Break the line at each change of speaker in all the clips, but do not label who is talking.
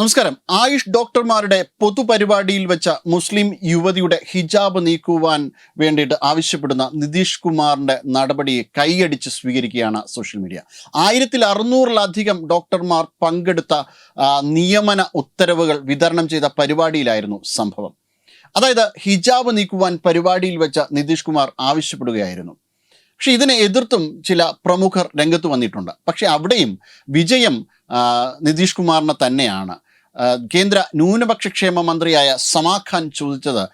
നമസ്കാരം. ആയുഷ് ഡോക്ടർമാരുടെ പൊതുപരിപാടിയിൽ വെച്ച മുസ്ലിം യുവതിയുടെ ഹിജാബ് നീക്കുവാൻ വേണ്ടിയിട്ട് ആവശ്യപ്പെടുന്ന നിതീഷ് കുമാറിന്റെ നടപടിയെ കൈയടിച്ച് സ്വീകരിക്കുകയാണ് സോഷ്യൽ മീഡിയ. ആയിരത്തിൽ അറുന്നൂറിലധികം ഡോക്ടർമാർ പങ്കെടുത്ത നിയമന ഉത്തരവുകൾ വിതരണം ചെയ്ത പരിപാടിയിലായിരുന്നു സംഭവം. അതായത് ഹിജാബ് നീക്കുവാൻ പരിപാടിയിൽ വെച്ച നിതീഷ് കുമാർ ആവശ്യപ്പെടുകയായിരുന്നു. പക്ഷെ ഇതിനെ എതിർത്തും ചില പ്രമുഖർ രംഗത്ത് വന്നിട്ടുണ്ട്. പക്ഷെ അവിടെയും വിജയം നിതീഷ് കുമാറിനെ തന്നെയാണ്. കേന്ദ്ര ന്യൂനപക്ഷ ക്ഷേമ മന്ത്രിയായ സമാഖാൻ ചോദിച്ചത്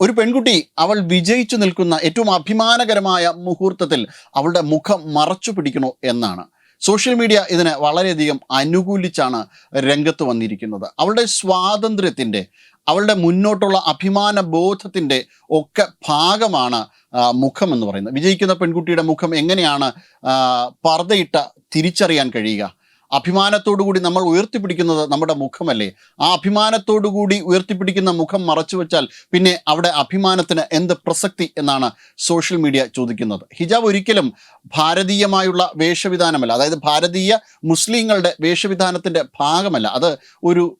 ഒരു പെൺകുട്ടി അവൾ വിജയിച്ചു നിൽക്കുന്ന ഏറ്റവും അഭിമാനകരമായ മുഹൂർത്തത്തിൽ അവളുടെ മുഖം മറച്ചു പിടിക്കണോ എന്നാണ്. സോഷ്യൽ മീഡിയ ഇതിനെ വളരെയധികം അനുകൂലിച്ചാണ് രംഗത്ത് വന്നിരിക്കുന്നത്. അവളുടെ സ്വാതന്ത്ര്യത്തിന്റെ അവളുടെ മുന്നോട്ടുള്ള അഭിമാന ബോധത്തിന്റെ ഒക്കെ ഭാഗമാണ് മുഖം എന്ന് പറയുന്നത്. വിജയിക്കുന്ന പെൺകുട്ടിയുടെ മുഖം എങ്ങനെയാണ് പർദ്ദയിട്ട തിരിച്ചറിയാൻ കഴിയുക? അഭിമാനത്തോടുകൂടി നമ്മൾ ഉയർത്തിപ്പിടിക്കുന്നത് നമ്മുടെ മുഖമല്ലേ? ആ അഭിമാനത്തോടുകൂടി ഉയർത്തിപ്പിടിക്കുന്ന മുഖം മറച്ചു വെച്ചാൽ പിന്നെ അവിടെ അഭിമാനത്തിന് എന്ത് പ്രസക്തി എന്നാണ് സോഷ്യൽ മീഡിയ ചോദിക്കുന്നത്. ഹിജാബ് ഒരിക്കലും ഭാരതീയമായുള്ള വേഷവിധാനമല്ല. അതായത് ഭാരതീയ മുസ്ലിങ്ങളുടെ വേഷവിധാനത്തിന്റെ ഭാഗമല്ല. അത് ഒരു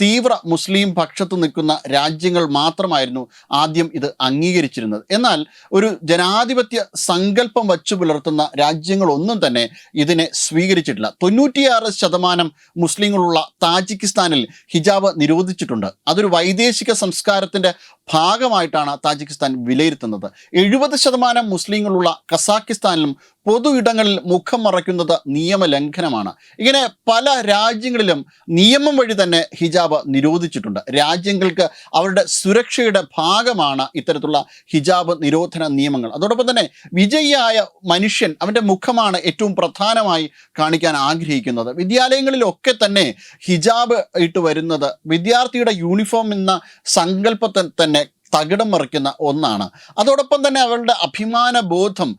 തീവ്ര മുസ്ലിം പക്ഷത്ത് നിൽക്കുന്ന രാജ്യങ്ങൾ മാത്രമായിരുന്നു ആദ്യം ഇത് അംഗീകരിച്ചിരുന്നത്. എന്നാൽ ഒരു ജനാധിപത്യ സങ്കല്പം വച്ചു പുലർത്തുന്ന രാജ്യങ്ങളൊന്നും തന്നെ ഇതിനെ സ്വീകരിച്ചിട്ടില്ല. തൊണ്ണൂറ്റിയാറ് ശതമാനം മുസ്ലിങ്ങളുള്ള താജിക്കിസ്ഥാനിൽ ഹിജാബ് നിരോധിച്ചിട്ടുണ്ട്. അതൊരു വൈദേശിക സംസ്കാരത്തിന്റെ ഭാഗമായിട്ടാണ് താജിക്കിസ്ഥാൻ വിലയിരുത്തുന്നത്. എഴുപത് ശതമാനം മുസ്ലിങ്ങളുള്ള കസാക്കിസ്ഥാനിലും പൊതു ഇടങ്ങളിൽ മുഖം മറയ്ക്കുന്നത് നിയമലംഘനമാണ്. ഇങ്ങനെ പല രാജ്യങ്ങളിലും നിയമം വഴി തന്നെ ഹിജാബ് നിരോധിച്ചിട്ടുണ്ട്. രാജ്യങ്ങൾക്ക് അവരുടെ സുരക്ഷയുടെ ഭാഗമാണ് ഇത്തരത്തിലുള്ള ഹിജാബ് നിരോധന നിയമങ്ങൾ. അതോടൊപ്പം തന്നെ വിജയിയായ മനുഷ്യൻ അവന്റെ മുഖമാണ് ഏറ്റവും പ്രധാനമായി കാണിക്കാൻ ആഗ്രഹിക്കുന്നത്. വിദ്യാലയങ്ങളിലൊക്കെ തന്നെ ഹിജാബ് ഇട്ട് വരുന്നത് വിദ്യാർത്ഥിയുടെ യൂണിഫോം എന്ന സങ്കല്പത്തെ തന്നെ തകിടം മറിക്കുന്ന ഒന്നാണ്. അതോടൊപ്പം തന്നെ അവരുടെ അഭിമാന ബോധം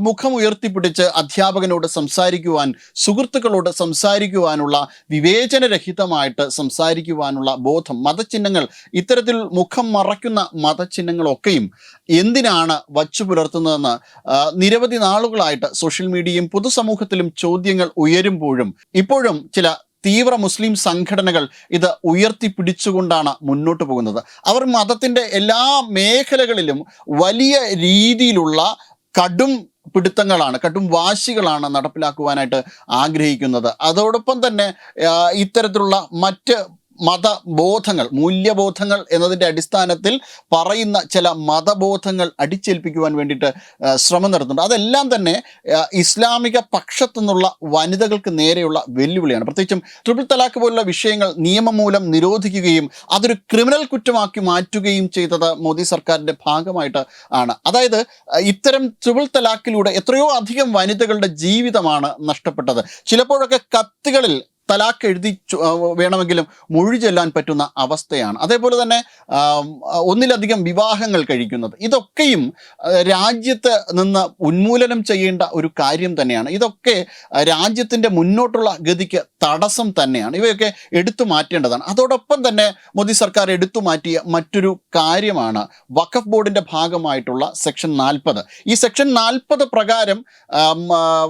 മുഖം ഉയർത്തിപ്പിടിച്ച് അധ്യാപകനോട് സംസാരിക്കുവാൻ സുഹൃത്തുക്കളോട് സംസാരിക്കുവാനുള്ള വിവേചനരഹിതമായിട്ട് സംസാരിക്കുവാനുള്ള ബോധം മതചിഹ്നങ്ങൾ ഇത്തരത്തിൽ മുഖം മറയ്ക്കുന്ന മതചിഹ്നങ്ങളൊക്കെയും എന്തിനാണ് വച്ചു പുലർത്തുന്നതെന്ന് നിരവധി നാളുകളായിട്ട് സോഷ്യൽ മീഡിയയും പൊതുസമൂഹത്തിലും ചോദ്യങ്ങൾ ഉയരുമ്പോഴും ഇപ്പോഴും ചില തീവ്ര മുസ്ലിം സംഘടനകൾ ഇത് ഉയർത്തിപ്പിടിച്ചുകൊണ്ടാണ് മുന്നോട്ട് പോകുന്നത്. അവർ മതത്തിന്റെ എല്ലാ മേഖലകളിലും വലിയ രീതിയിലുള്ള കടും പിടുത്തങ്ങളാണ് കടും വാശികളാണ് നടപ്പിലാക്കുവാനായിട്ട് ആഗ്രഹിക്കുന്നത്. അതോടൊപ്പം തന്നെ ഇത്തരത്തിലുള്ള മറ്റ് മതബോധങ്ങൾ മൂല്യബോധങ്ങൾ എന്നതിന്റെ അടിസ്ഥാനത്തിൽ പറയുന്ന ചില മതബോധങ്ങൾ അടിച്ചേൽപ്പിക്കുവാൻ വേണ്ടിയിട്ട് ശ്രമം നടത്തുന്നുണ്ട്. അതെല്ലാം തന്നെ ഇസ്ലാമിക പക്ഷത്തു നിന്നുള്ള വനിതകൾക്ക് നേരെയുള്ള വെല്ലുവിളിയാണ്. പ്രത്യേകിച്ചും ട്രിപ്പിൾ തലാഖ് പോലുള്ള വിഷയങ്ങൾ നിയമമൂലം നിരോധിക്കുകയും അതൊരു ക്രിമിനൽ കുറ്റമാക്കി മാറ്റുകയും ചെയ്തത് മോദി സർക്കാരിന്റെ ഭാഗമായിട്ട് ആണ്. അതായത് ഇത്തരം ട്രിപ്പിൾ തലാഖിലൂടെ എത്രയോ അധികം വനിതകളുടെ ജീവിതമാണ് നഷ്ടപ്പെട്ടത്. ചിലപ്പോഴൊക്കെ കത്തുകളിൽ തലാക്ക് എഴുതി വേണമെങ്കിലും മൊഴി ചെല്ലാൻ പറ്റുന്ന അവസ്ഥയാണ്. അതേപോലെ തന്നെ ഒന്നിലധികം വിവാഹങ്ങൾ കഴിക്കുന്നത്. ഇതൊക്കെയും രാജ്യത്ത് നിന്ന് ഉന്മൂലനം ചെയ്യേണ്ട ഒരു കാര്യം തന്നെയാണ്. ഇതൊക്കെ രാജ്യത്തിന്റെ മുന്നോട്ടുള്ള ഗതിക്ക് തടസ്സം തന്നെയാണ്. ഇവയൊക്കെ എടുത്തു മാറ്റേണ്ടതാണ്. അതോടൊപ്പം തന്നെ മോദി സർക്കാർ എടുത്തു മാറ്റിയ മറ്റൊരു കാര്യമാണ് വഖഫ് ബോർഡിന്റെ ഭാഗമായിട്ടുള്ള സെക്ഷൻ നാൽപ്പത്. ഈ സെക്ഷൻ നാൽപ്പത് പ്രകാരം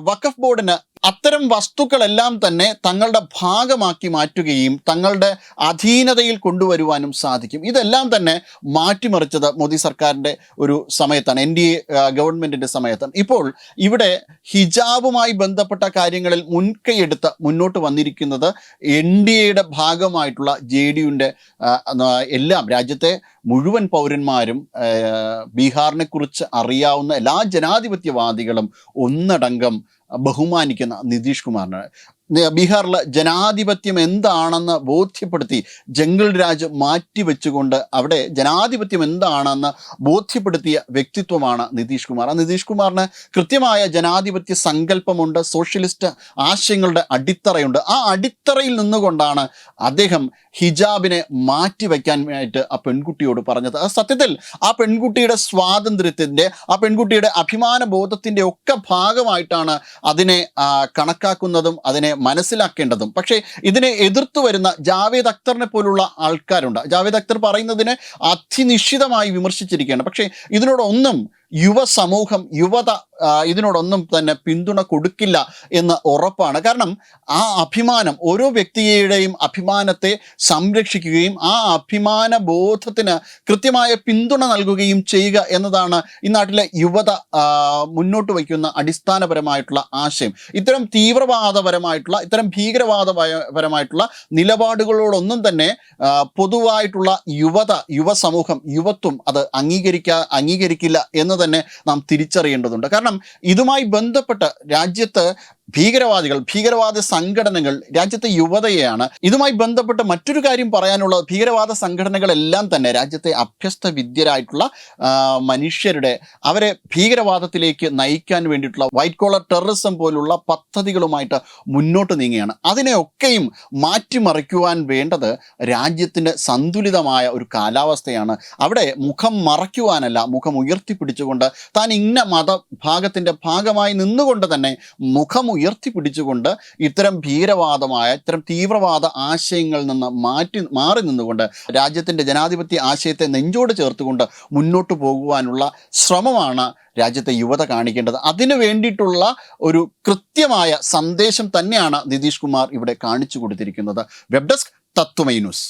വഖഫ് ബോർഡിന് അത്തരം വസ്തുക്കളെല്ലാം തന്നെ തങ്ങളുടെ ഭാഗമാക്കി മാറ്റുകയും തങ്ങളുടെ അധീനതയിൽ കൊണ്ടുവരുവാനും സാധിക്കും. ഇതെല്ലാം തന്നെ മാറ്റിമറിച്ചത് മോദി സർക്കാരിന്റെ ഒരു സമയത്താണ് എൻ ഡി എ ഗവൺമെന്റിന്റെ സമയത്താണ്. ഇപ്പോൾ ഇവിടെ ഹിജാബുമായി ബന്ധപ്പെട്ട കാര്യങ്ങളിൽ മുൻകൈയെടുത്ത് മുന്നോട്ട് വന്നിരിക്കുന്നത് എൻ ഡി എയുടെ ഭാഗമായിട്ടുള്ള ജെ ഡി യുന്റെ എല്ലാം രാജ്യത്തെ മുഴുവൻ പൗരന്മാരും ബീഹാറിനെക്കുറിച്ച് ബീഹാറിനെ കുറിച്ച് അറിയാവുന്ന എല്ലാ ജനാധിപത്യവാദികളും ഒന്നടങ്കം ബഹുമാനിക്കുന്ന നിതീഷ് കുമാറിന് ബീഹാറിൽ ജനാധിപത്യം എന്താണെന്ന് ബോധ്യപ്പെടുത്തി ജംഗിൾ രാജ് മാറ്റിവെച്ചുകൊണ്ട് അവിടെ ജനാധിപത്യം എന്താണെന്ന് ബോധ്യപ്പെടുത്തിയ വ്യക്തിത്വമാണ് നിതീഷ് കുമാർ. ആ നിതീഷ് കുമാറിന് കൃത്യമായ ജനാധിപത്യ സങ്കല്പമുണ്ട് സോഷ്യലിസ്റ്റ് ആശയങ്ങളുടെ അടിത്തറയുണ്ട്. ആ അടിത്തറയിൽ നിന്നുകൊണ്ടാണ് അദ്ദേഹം ഹിജാബിനെ മാറ്റിവെക്കാനായിട്ട് ആ പെൺകുട്ടിയോട് പറഞ്ഞത്. ആ സത്യത്തിൽ ആ പെൺകുട്ടിയുടെ സ്വാതന്ത്ര്യത്തിന്റെ ആ പെൺകുട്ടിയുടെ അഭിമാന ബോധത്തിന്റെ ഒക്കെ ഭാഗമായിട്ടാണ് അതിനെ കണക്കാക്കുന്നതും അതിനെ മനസ്സിലാക്കേണ്ടതും. പക്ഷേ ഇതിനെ എതിർത്തു വരുന്ന ജാവേദ് അക്തറിനെ പോലുള്ള ആൾക്കാരുണ്ട്. ജാവേദ് അക്തർ പറയുന്നതിനെ അതിനിശ്ചിതമായി വിമർശിച്ചിരിക്കുകയാണ്. പക്ഷേ ഇതിനോടൊന്നും യുവസമൂഹം യുവത ആ, ഇതിനോടൊന്നും തന്നെ പിന്തുണ കൊടുക്കില്ല എന്ന് ഉറപ്പാണ്. കാരണം ആ അഭിമാനം ഓരോ വ്യക്തിയുടെയും അഭിമാനത്തെ സംരക്ഷിക്കുകയും ആ അഭിമാന ബോധത്തിന് കൃത്യമായ പിന്തുണ നൽകുകയും ചെയ്യുക എന്നതാണ് ഈ നാട്ടിലെ യുവത മുന്നോട്ട് വയ്ക്കുന്ന അടിസ്ഥാനപരമായിട്ടുള്ള ആശയം. ഇത്തരം തീവ്രവാദപരമായിട്ടുള്ള ഇത്തരം ഭീകരവാദപരമായിട്ടുള്ള നിലപാടുകളോടൊന്നും തന്നെ പൊതുവായിട്ടുള്ള യുവത യുവസമൂഹം യുവത്വം അത് അംഗീകരിക്കാ അംഗീകരിക്കില്ല എന്ന് തന്നെ നാം തിരിച്ചറിയേണ്ടതുണ്ട്. കാരണം ഇതുമായി ബന്ധപ്പെട്ട രാജ്യത്ത് ഭീകരവാദികൾ ഭീകരവാദ സംഘടനകൾ രാജ്യത്തെ യുവതയെയാണ് ഇതുമായി ബന്ധപ്പെട്ട് മറ്റൊരു കാര്യം പറയാനുള്ളത്. ഭീകരവാദ സംഘടനകളെല്ലാം തന്നെ രാജ്യത്തെ അഭ്യസ്ത വിദ്യരായിട്ടുള്ള മനുഷ്യരുടെ അവരെ ഭീകരവാദത്തിലേക്ക് നയിക്കാൻ വേണ്ടിയിട്ടുള്ള വൈറ്റ് കോളർ ടെററിസം പോലുള്ള പദ്ധതികളുമായിട്ട് മുന്നോട്ട് നീങ്ങുകയാണ്. അതിനെയൊക്കെയും മാറ്റിമറിക്കുവാൻ വേണ്ടത് രാജ്യത്തിന്റെ സന്തുലിതമായ ഒരു കാലാവസ്ഥയാണ്. അവിടെ മുഖം മറയ്ക്കുവാനല്ല മുഖം ഉയർത്തിപ്പിടിച്ചുകൊണ്ട് താൻ ഇന്ന മതഭാഗത്തിന്റെ ഭാഗമായി നിന്നുകൊണ്ട് തന്നെ മുഖം ഉയർത്തിപ്പിടിച്ചുകൊണ്ട് ഇത്തരം ഭീരവാദമായ ഇത്തരം തീവ്രവാദ ആശയങ്ങളിൽ നിന്ന് മാറ്റി മാറി നിന്നുകൊണ്ട് രാജ്യത്തിന്റെ ജനാധിപത്യ ആശയത്തെ നെഞ്ചോട് ചേർത്തുകൊണ്ട് മുന്നോട്ട് പോകുവാനുള്ള ശ്രമമാണ് രാജ്യത്തെ യുവത കാണിക്കേണ്ടത്. അതിനു വേണ്ടിയിട്ടുള്ള ഒരു കൃത്യമായ സന്ദേശം തന്നെയാണ് നിതീഷ് കുമാർ ഇവിടെ കാണിച്ചു കൊടുത്തിരിക്കുന്നത്. Web desk Tatwamayi news.